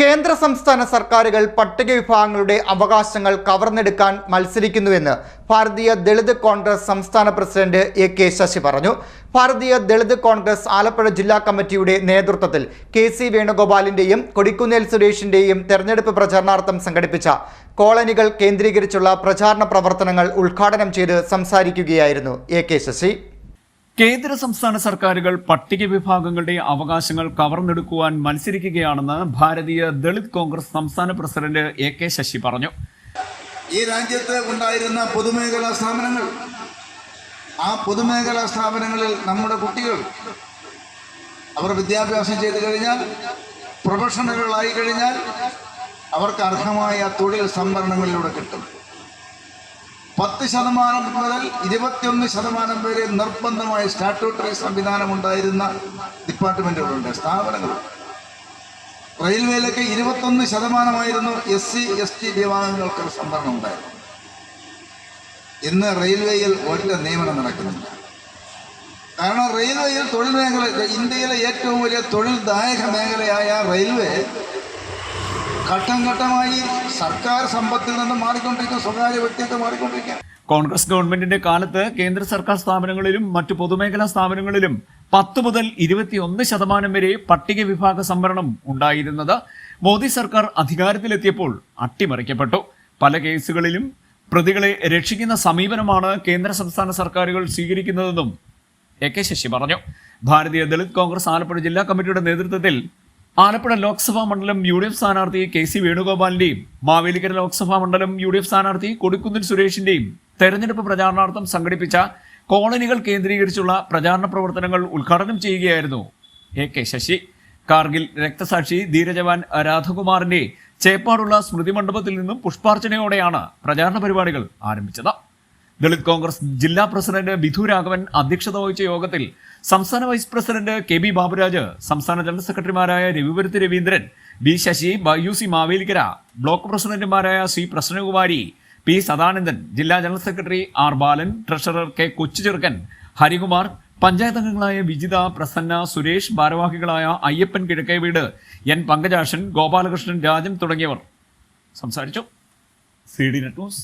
കേന്ദ്ര സംസ്ഥാന സർക്കാരുകൾ പട്ടിക വിഭാഗങ്ങളുടെ അവകാശങ്ങൾ കവർന്നെടുക്കാൻ മത്സരിക്കുന്നുവെന്ന് ഭാരതീയ ദളിത് കോൺഗ്രസ് സംസ്ഥാന പ്രസിഡന്റ് എ കെ ശശി പറഞ്ഞു. ഭാരതീയ ദളിത് കോൺഗ്രസ് ആലപ്പുഴ ജില്ലാ കമ്മിറ്റിയുടെ നേതൃത്വത്തിൽ കെ സി വേണുഗോപാലിന്റെയും കൊടിക്കുന്നിൽ സുരേഷിന്റെയും തെരഞ്ഞെടുപ്പ് പ്രചാരണാർത്ഥം സംഘടിപ്പിച്ച കോളനികൾ കേന്ദ്രീകരിച്ചുള്ള പ്രചാരണ പ്രവർത്തനങ്ങൾ ഉദ്ഘാടനം ചെയ്ത് സംസാരിക്കുകയായിരുന്നു എ കെ ശശി. കേന്ദ്ര സംസ്ഥാന സർക്കാരുകൾ പട്ടിക വിഭാഗങ്ങളുടെ അവകാശങ്ങൾ കവർന്നെടുക്കുവാൻ മത്സരിക്കുകയാണെന്ന് ഭാരതീയ ദളിത് കോൺഗ്രസ് സംസ്ഥാന പ്രസിഡന്റ് എ കെ ശശി പറഞ്ഞു. ഈ രാജ്യത്ത് ഉണ്ടായിരുന്ന പൊതുമേഖലാ സ്ഥാപനങ്ങൾ ആ പൊതുമേഖലാ സ്ഥാപനങ്ങളിൽ നമ്മുടെ കുട്ടികൾ അവർ വിദ്യാഭ്യാസം ചെയ്തു കഴിഞ്ഞാൽ പ്രൊഫഷണലുകളായി കഴിഞ്ഞാൽ അവർക്ക് അർഹമായ തൊഴിൽ സംവരണങ്ങളിലൂടെ കിട്ടും. പത്ത് ശതമാനം മുതൽ ഇരുപത്തിയൊന്ന് ശതമാനം വരെ നിർബന്ധമായ സ്റ്റാറ്റ്യൂട്ടറി സംവിധാനം ഉണ്ടായിരുന്ന ഡിപ്പാർട്ട്മെന്റുകളുണ്ട് സ്ഥാപനങ്ങൾ. റെയിൽവേയിലൊക്കെ ഇരുപത്തൊന്ന് ശതമാനമായിരുന്നു എസ് സി എസ് ടി വിഭാഗങ്ങൾക്ക് സംവരണം ഉണ്ടായിരുന്നു ഇന്ന് റെയിൽവേയിൽ ഒറ്റ നിയമനം നടക്കുന്നില്ല കാരണം റെയിൽവേയിൽ തൊഴിൽ മേഖല ഇന്ത്യയിലെ ഏറ്റവും വലിയ തൊഴിൽദായക മേഖലയായ റെയിൽവേ ഘട്ടം ഘട്ടമായി സർക്കാർ സമ്പത്തിൽ നിന്ന് മാറിക്കൊണ്ടിരിക്കുന്ന സ്വകാര്യ വ്യക്തിയൊക്കെ മാറിക്കൊണ്ടിരിക്കുക കോൺഗ്രസ് ഗവൺമെന്റിന്റെ കാലത്ത് കേന്ദ്ര സർക്കാർ സ്ഥാപനങ്ങളിലും മറ്റു പൊതുമേഖലാ സ്ഥാപനങ്ങളിലും പത്ത് മുതൽ ഇരുപത്തിയൊന്ന് ശതമാനം വരെ പട്ടിക വിഭാഗ സംവരണം ഉണ്ടായിരുന്നത് മോദി സർക്കാർ അധികാരത്തിലെത്തിയപ്പോൾ അട്ടിമറിക്കപ്പെട്ടു. പല കേസുകളിലും പ്രതികളെ രക്ഷിക്കുന്ന സമീപനമാണ് കേന്ദ്ര സംസ്ഥാന സർക്കാരുകൾ സ്വീകരിക്കുന്നതെന്നും എ കെ ശശി പറഞ്ഞു. ഭാരതീയ ദളിത് കോൺഗ്രസ് ആലപ്പുഴ ജില്ലാ കമ്മിറ്റിയുടെ നേതൃത്വത്തിൽ ആലപ്പുഴ ലോക്സഭാ മണ്ഡലം യു ഡി എഫ് സ്ഥാനാർത്ഥി കെ സി വേണുഗോപാലിന്റെയും മാവേലിക്കര ലോക്സഭാ മണ്ഡലം യു ഡി എഫ് സ്ഥാനാർത്ഥി കൊടിക്കുന്നിൽ സുരേഷിന്റെയും തെരഞ്ഞെടുപ്പ് പ്രചാരണാർത്ഥം സംഘടിപ്പിച്ച കോളനികൾ കേന്ദ്രീകരിച്ചുള്ള പ്രചാരണ പ്രവർത്തനങ്ങൾ ഉദ്ഘാടനം ചെയ്യുകയായിരുന്നു എ കെ ശശി. കാർഗിൽ രക്തസാക്ഷി ധീരജവാൻ രാധകുമാറിന്റെ ചേപ്പാടുള്ള സ്മൃതി മണ്ഡപത്തിൽ നിന്നും പുഷ്പാർച്ചനയോടെയാണ് പ്രചാരണ പരിപാടികൾ ആരംഭിച്ചത്. ദളിത് കോൺഗ്രസ് ജില്ലാ പ്രസിഡന്റ് ബിധു രാഘവൻ അധ്യക്ഷത വഹിച്ച യോഗത്തിൽ സംസ്ഥാന vice president K B Baburaj സംസ്ഥാന ജനറൽ സെക്രട്ടറിമാരായ Ravipurath Raveendran B Sasi U C Mavelikara block പ്രസിഡന്റുമാരായ സി പ്രസന്നകുമാരി പി സദാനന്ദൻ ജില്ലാ general secretary R Balan treasurer K Kochucherukkan Harikumar panchayat അംഗങ്ങളായ വിജിത പ്രസന്ന സുരേഷ് ഭാരവാഹികളായ അയ്യപ്പൻ കിഴക്കേ വീട് എൻ പങ്കജാഷൻ ഗോപാലകൃഷ്ണൻ രാജൻ തുടങ്ങിയവർ. സംസാരിച്ചു. C D net news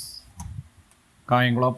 Kayamkulam.